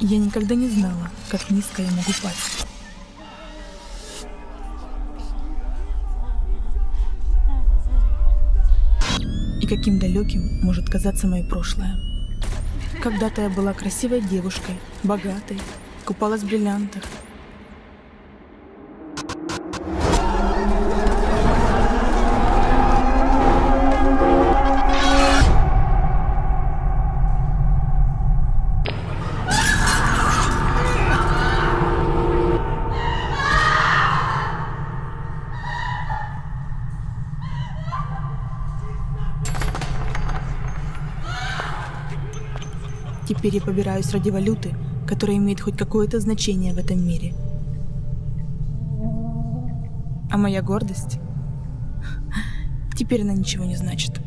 Я никогда не знала, как низко я могу пасть. И каким далеким может казаться мое прошлое. Когда-то я была красивой девушкой, богатой, купалась в бриллиантах. Теперь я побираюсь ради валюты, которая имеет хоть какое-то значение в этом мире. А моя гордость? Теперь она ничего не значит.